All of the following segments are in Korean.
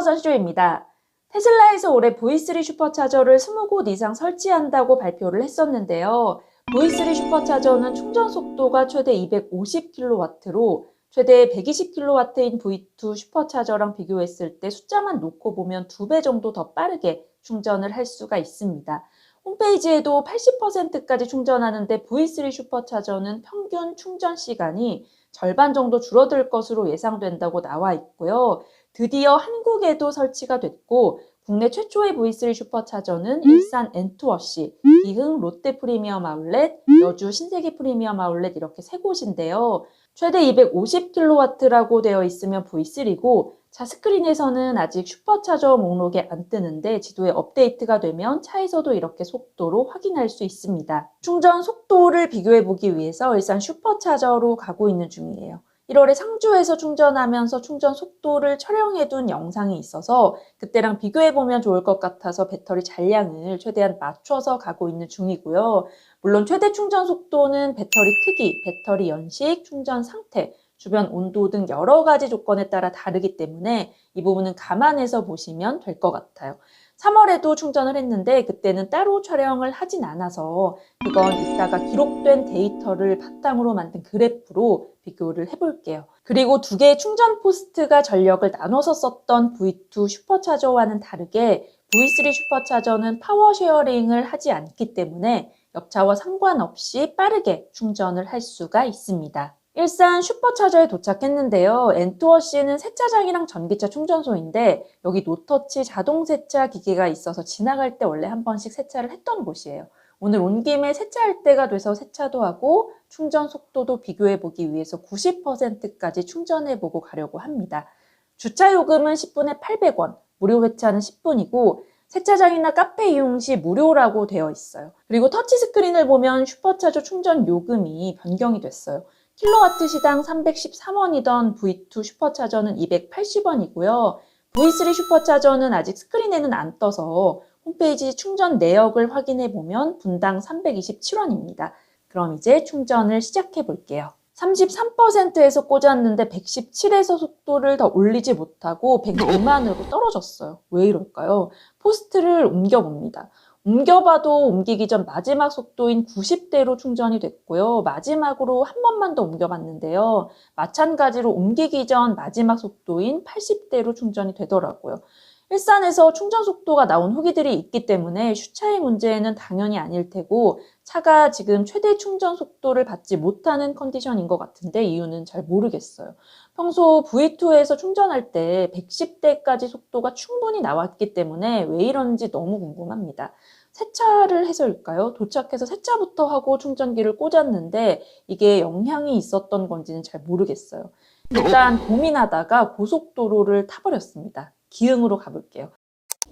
선시조입니다. 테슬라에서 올해 V3 슈퍼차저를 20곳 이상 설치한다고 발표를 했었는데요. V3 슈퍼차저는 충전 속도가 최대 250kW로 최대 120kW인 V2 슈퍼차저랑 비교했을 때 숫자만 놓고 보면 두 배 정도 더 빠르게 충전을 할 수가 있습니다. 홈페이지에도 80%까지 충전하는데 V3 슈퍼차저는 평균 충전 시간이 절반 정도 줄어들 것으로 예상된다고 나와 있고요. 드디어 한국에도 설치가 됐고 국내 최초의 V3 슈퍼차저는 일산 엔투어시, 기흥 롯데 프리미엄 아울렛, 여주 신세계 프리미엄 아울렛 이렇게 세 곳인데요. 최대 250kW라고 되어 있으면 V3고 차 스크린에서는 아직 슈퍼차저 목록에 안 뜨는데 지도에 업데이트가 되면 차에서도 이렇게 속도로 확인할 수 있습니다. 충전 속도를 비교해 보기 위해서 일산 슈퍼차저로 가고 있는 중이에요. 1월에 상주에서 충전하면서 충전 속도를 촬영해 둔 영상이 있어서 그때랑 비교해 보면 좋을 것 같아서 배터리 잔량을 최대한 맞춰서 가고 있는 중이고요. 물론 최대 충전 속도는 배터리 크기, 배터리 연식, 충전 상태, 주변 온도 등 여러 가지 조건에 따라 다르기 때문에 이 부분은 감안해서 보시면 될 것 같아요. 3월에도 충전을 했는데 그때는 따로 촬영을 하진 않아서 그건 이따가 기록된 데이터를 바탕으로 만든 그래프로 비교를 해볼게요. 그리고 두 개의 충전 포스트가 전력을 나눠서 썼던 V2 슈퍼차저와는 다르게 V3 슈퍼차저는 파워 쉐어링을 하지 않기 때문에 옆차와 상관없이 빠르게 충전을 할 수가 있습니다. 일산 슈퍼차저에 도착했는데요. 엔투어시는 세차장이랑 전기차 충전소인데 여기 노터치 자동 세차 기계가 있어서 지나갈 때 원래 한 번씩 세차를 했던 곳이에요. 오늘 온 김에 세차할 때가 돼서 세차도 하고 충전 속도도 비교해 보기 위해서 90%까지 충전해 보고 가려고 합니다. 주차 요금은 10분에 800원, 무료 회차는 10분이고 세차장이나 카페 이용 시 무료라고 되어 있어요. 그리고 터치 스크린을 보면 슈퍼차저 충전 요금이 변경이 됐어요. 킬로와트 시당 313원이던 V2 슈퍼차저는 280원이고요. V3 슈퍼차저는 아직 스크린에는 안 떠서 홈페이지 충전 내역을 확인해 보면 분당 327원입니다. 그럼 이제 충전을 시작해 볼게요. 33%에서 꽂았는데 117에서 속도를 더 올리지 못하고 102만으로 떨어졌어요. 왜 이럴까요? 포스트를 옮겨봅니다. 옮겨봐도 옮기기 전 마지막 속도인 90대로 충전이 됐고요. 마지막으로 한 번만 더 옮겨봤는데요. 마찬가지로 옮기기 전 마지막 속도인 80대로 충전이 되더라고요. 일산에서 충전 속도가 나온 후기들이 있기 때문에 슈차의 문제는 당연히 아닐 테고 차가 지금 최대 충전 속도를 받지 못하는 컨디션인 것 같은데 이유는 잘 모르겠어요. 평소 V2에서 충전할 때 110대까지 속도가 충분히 나왔기 때문에 왜 이런지 너무 궁금합니다. 세차를 해서일까요? 도착해서 세차부터 하고 충전기를 꽂았는데 이게 영향이 있었던 건지는 잘 모르겠어요. 일단 고민하다가 고속도로를 타버렸습니다. 기흥으로 가볼게요.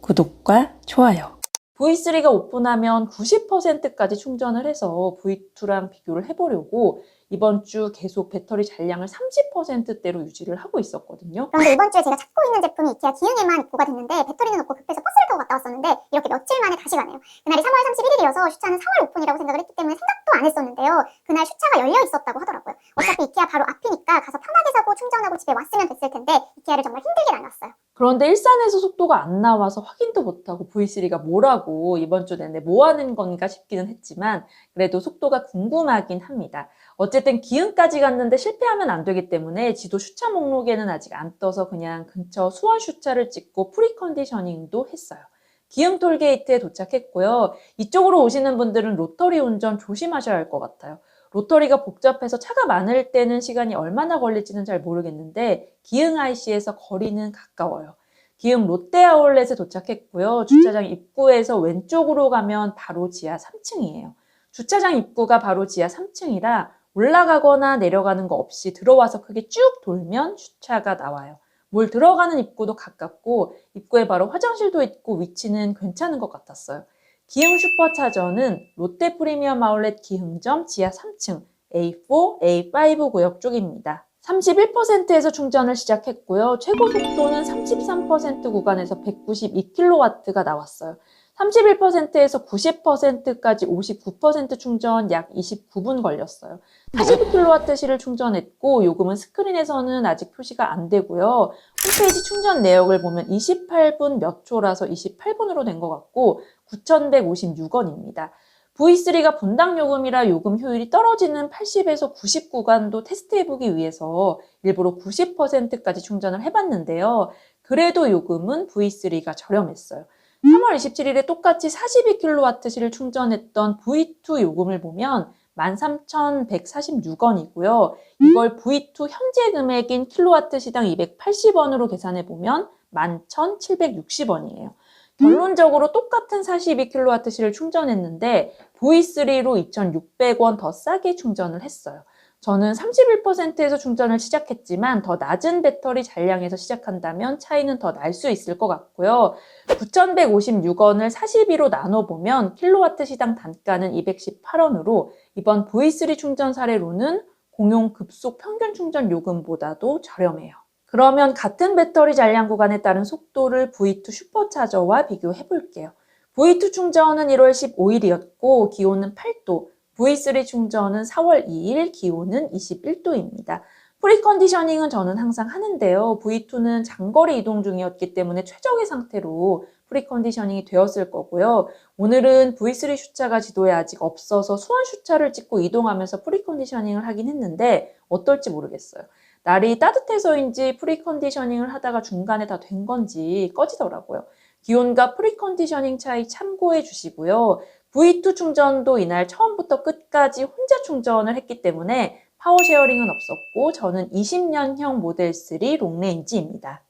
구독과 좋아요. V3가 오픈하면 90%까지 충전을 해서 V2랑 비교를 해보려고 이번 주 계속 배터리 잔량을 30%대로 유지를 하고 있었거든요. 그런데 이번 주에 제가 찾고 있는 제품이 이케아 기흥에만 입고가 됐는데 배터리는 없고 급해서 버스를 타고 갔다 왔었는데 이렇게 며칠 만에 다시 가네요. 그날이 3월 31일이어서 슈차는 4월 오픈이라고 생각을 했기 때문에 생각도 안 했었는데요. 그날 슈차가 열려 있었다고 하더라고요. 어차피 이케아 바로 앞이니까 가서 편하게 사고 충전하고 집에 왔으면 됐을 텐데 이케아를 정말 힘들게 다녔어요. 그런데 일산에서 속도가 안 나와서 확인도 못하고 V3가 뭐라고 이번 주 내내 뭐 하는 건가 싶기는 했지만 그래도 속도가 궁금하긴 합니다. 어쨌든 기흥까지 갔는데 실패하면 안 되기 때문에 지도 슈차 목록에는 아직 안 떠서 그냥 근처 수원 슈차를 찍고 프리 컨디셔닝도 했어요. 기흥 톨게이트에 도착했고요. 이쪽으로 오시는 분들은 로터리 운전 조심하셔야 할 것 같아요. 로터리가 복잡해서 차가 많을 때는 시간이 얼마나 걸릴지는 잘 모르겠는데 기흥 IC에서 거리는 가까워요. 기흥 롯데아울렛에 도착했고요. 주차장 입구에서 왼쪽으로 가면 바로 지하 3층이에요. 주차장 입구가 바로 지하 3층이라 올라가거나 내려가는 거 없이 들어와서 크게 쭉 돌면 주차가 나와요. 뭘 들어가는 입구도 가깝고 입구에 바로 화장실도 있고 위치는 괜찮은 것 같았어요. 기흥 슈퍼차저는 롯데 프리미엄 아울렛 기흥점 지하 3층 A4, A5 구역 쪽입니다. 31%에서 충전을 시작했고요. 최고 속도는 33% 구간에서 192kW가 나왔어요. 31%에서 90%까지 59% 충전 약 29분 걸렸어요. 42kWh를 충전했고 요금은 스크린에서는 아직 표시가 안 되고요. 홈페이지 충전 내역을 보면 28분 몇 초라서 28분으로 된 것 같고 9,156원입니다. V3가 분당 요금이라 요금 효율이 떨어지는 80에서 90 구간도 테스트해보기 위해서 일부러 90%까지 충전을 해봤는데요. 그래도 요금은 V3가 저렴했어요. 3월 27일에 똑같이 42kWh를 충전했던 V2 요금을 보면 13,146원이고요. 이걸 V2 현재 금액인 킬로와트 시당 280원으로 계산해 보면 11,760원이에요. 결론적으로 똑같은 42kWh를 충전했는데 V3로 2,600원 더 싸게 충전을 했어요. 저는 31%에서 충전을 시작했지만 더 낮은 배터리 잔량에서 시작한다면 차이는 더 날 수 있을 것 같고요. 9,156원을 42로 나눠보면 킬로와트 시당 단가는 218원으로 이번 V3 충전 사례로는 공용 급속 평균 충전 요금보다도 저렴해요. 그러면 같은 배터리 잔량 구간에 따른 속도를 V2 슈퍼차저와 비교해 볼게요. V2 충전은 1월 15일이었고 기온은 8도, V3 충전은 4월 2일, 기온은 21도입니다. 프리컨디셔닝은 저는 항상 하는데요. V2는 장거리 이동 중이었기 때문에 최적의 상태로 프리컨디셔닝이 되었을 거고요. 오늘은 V3 슈차가 지도에 아직 없어서 수원 슈차를 찍고 이동하면서 프리컨디셔닝을 하긴 했는데 어떨지 모르겠어요. 날이 따뜻해서인지 프리컨디셔닝을 하다가 중간에 다 된 건지 꺼지더라고요. 기온과 프리컨디셔닝 차이 참고해 주시고요. V2 충전도 이날 처음부터 끝까지 혼자 충전을 했기 때문에 파워 쉐어링은 없었고 저는 20년형 모델 3 롱레인지입니다.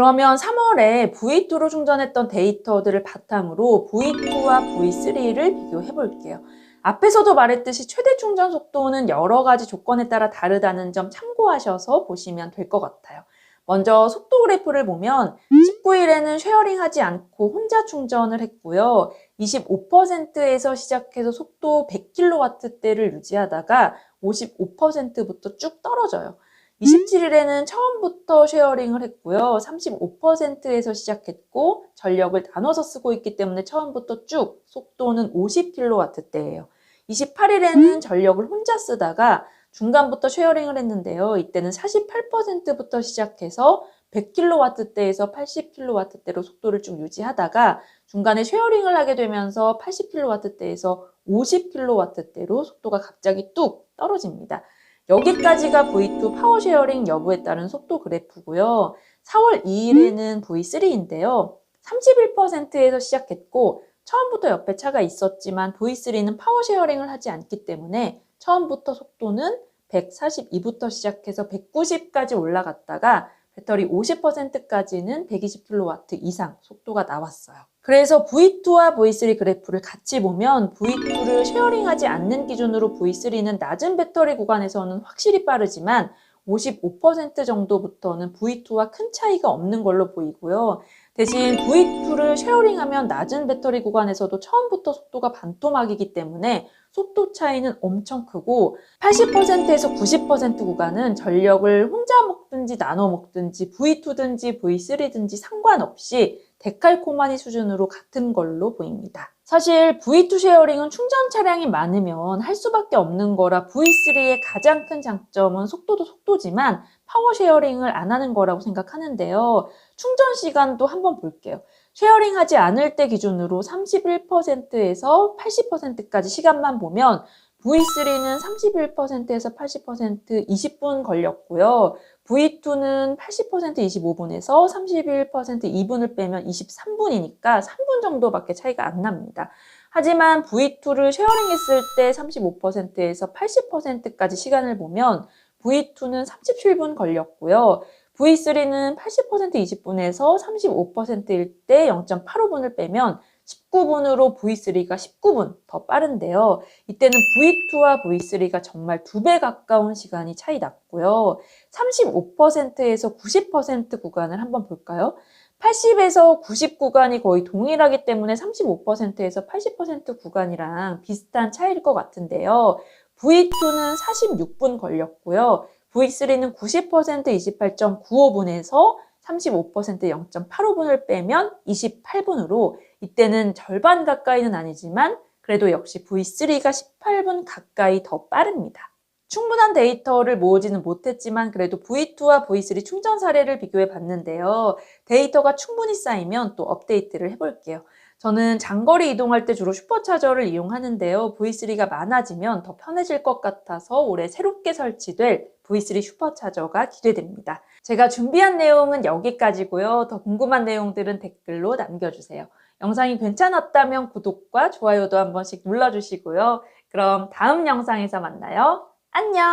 그러면 3월에 V2로 충전했던 데이터들을 바탕으로 V2와 V3를 비교해 볼게요. 앞에서도 말했듯이 최대 충전 속도는 여러 가지 조건에 따라 다르다는 점 참고하셔서 보시면 될 것 같아요. 먼저 속도 그래프를 보면 19일에는 쉐어링 하지 않고 혼자 충전을 했고요. 25%에서 시작해서 속도 100kW대를 유지하다가 55%부터 쭉 떨어져요. 27일에는 처음부터 쉐어링을 했고요. 35%에서 시작했고 전력을 나눠서 쓰고 있기 때문에 처음부터 쭉 속도는 50kW대예요. 28일에는 전력을 혼자 쓰다가 중간부터 쉐어링을 했는데요. 이때는 48%부터 시작해서 100kW대에서 80kW대로 속도를 쭉 유지하다가 중간에 쉐어링을 하게 되면서 80kW대에서 50kW대로 속도가 갑자기 뚝 떨어집니다. 여기까지가 V2 파워 쉐어링 여부에 따른 속도 그래프고요. 4월 2일에는 V3인데요. 31%에서 시작했고 처음부터 옆에 차가 있었지만 V3는 파워 쉐어링을 하지 않기 때문에 처음부터 속도는 142부터 시작해서 190까지 올라갔다가 배터리 50%까지는 120kW 이상 속도가 나왔어요. 그래서 V2와 V3 그래프를 같이 보면 V2를 쉐어링하지 않는 기준으로 V3는 낮은 배터리 구간에서는 확실히 빠르지만 55% 정도부터는 V2와 큰 차이가 없는 걸로 보이고요. 대신 V2를 쉐어링하면 낮은 배터리 구간에서도 처음부터 속도가 반토막이기 때문에 속도 차이는 엄청 크고 80%에서 90% 구간은 전력을 혼자 먹든지 나눠 먹든지 V2든지 V3든지 상관없이 데칼코마니 수준으로 같은 걸로 보입니다. 사실 V2 쉐어링은 충전 차량이 많으면 할 수밖에 없는 거라 V3의 가장 큰 장점은 속도도 속도지만 파워 쉐어링을 안 하는 거라고 생각하는데요. 충전 시간도 한번 볼게요. 쉐어링 하지 않을 때 기준으로 31%에서 80%까지 시간만 보면 V3는 31%에서 80% 20분 걸렸고요. V2는 80% 25분에서 31% 2분을 빼면 23분이니까 3분 정도밖에 차이가 안 납니다. 하지만 V2를 쉐어링 했을 때 35%에서 80%까지 시간을 보면 V2는 37분 걸렸고요. V3는 80% 20분에서 35%일 때 0.85분을 빼면 19분으로 V3가 19분 더 빠른데요. 이때는 V2와 V3가 정말 두 배 가까운 시간이 차이 났고요. 35%에서 90% 구간을 한번 볼까요? 80에서 90 구간이 거의 동일하기 때문에 35%에서 80% 구간이랑 비슷한 차이일 것 같은데요. V2는 46분 걸렸고요. V3는 90% 28.95분에서 35% 0.85분을 빼면 28분으로 이때는 절반 가까이는 아니지만 그래도 역시 V3가 18분 가까이 더 빠릅니다. 충분한 데이터를 모으지는 못했지만 그래도 V2와 V3 충전 사례를 비교해 봤는데요. 데이터가 충분히 쌓이면 또 업데이트를 해볼게요. 저는 장거리 이동할 때 주로 슈퍼차저를 이용하는데요. V3가 많아지면 더 편해질 것 같아서 올해 새롭게 설치될 V3 슈퍼차저가 기대됩니다. 제가 준비한 내용은 여기까지고요. 더 궁금한 내용들은 댓글로 남겨주세요. 영상이 괜찮았다면 구독과 좋아요도 한 번씩 눌러주시고요. 그럼 다음 영상에서 만나요. 안녕!